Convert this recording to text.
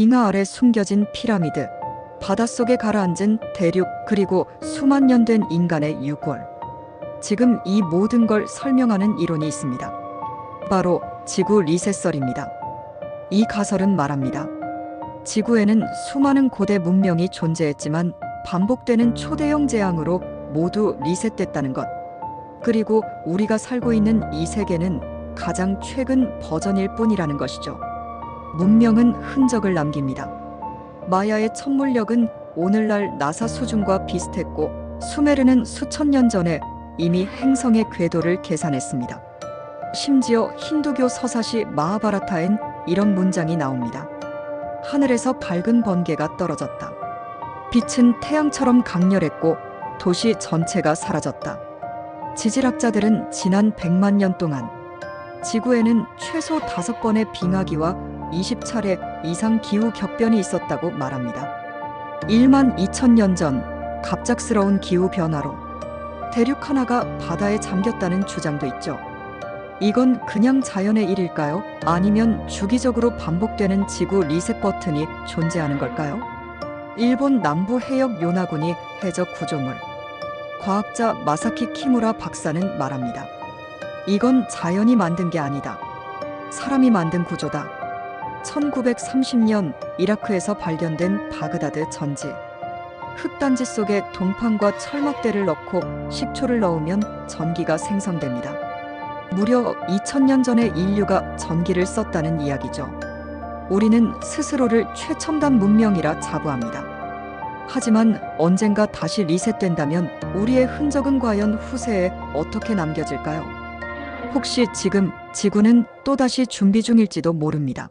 빙하 아래 숨겨진 피라미드, 바닷속에 가라앉은 대륙, 그리고 수만 년 된 인간의 유골. 지금 이 모든 걸 설명하는 이론이 있습니다. 바로 지구 리셋설입니다. 이 가설은 말합니다. 지구에는 수많은 고대 문명이 존재했지만 반복되는 초대형 재앙으로 모두 리셋됐다는 것. 그리고 우리가 살고 있는 이 세계는 가장 최근 버전일 뿐이라는 것이죠. 문명은 흔적을 남깁니다. 마야의 천문력은 오늘날 나사 수준과 비슷했고 수메르는 수천 년 전에 이미 행성의 궤도를 계산했습니다. 심지어 힌두교 서사시 마하바라타엔 이런 문장이 나옵니다. 하늘에서 밝은 번개가 떨어졌다. 빛은 태양처럼 강렬했고 도시 전체가 사라졌다. 지질학자들은 지난 100만 년 동안 지구에는 최소 5번의 빙하기와 20차례 이상 기후 격변이 있었다고 말합니다. 1만 2천 년 전 갑작스러운 기후 변화로 대륙 하나가 바다에 잠겼다는 주장도 있죠. 이건 그냥 자연의 일일까요? 아니면 주기적으로 반복되는 지구 리셋 버튼이 존재하는 걸까요? 일본 남부 해역 요나군이 해적 구조물. 과학자 마사키 키무라 박사는 말합니다. 이건 자연이 만든 게 아니다. 사람이 만든 구조다. 1930년 이라크에서 발견된 바그다드 전지. 흙단지 속에 동판과 철막대를 넣고 식초를 넣으면 전기가 생성됩니다. 무려 2000년 전에 인류가 전기를 썼다는 이야기죠. 우리는 스스로를 최첨단 문명이라 자부합니다. 하지만 언젠가 다시 리셋된다면 우리의 흔적은 과연 후세에 어떻게 남겨질까요? 혹시 지금 지구는 또다시 준비 중일지도 모릅니다.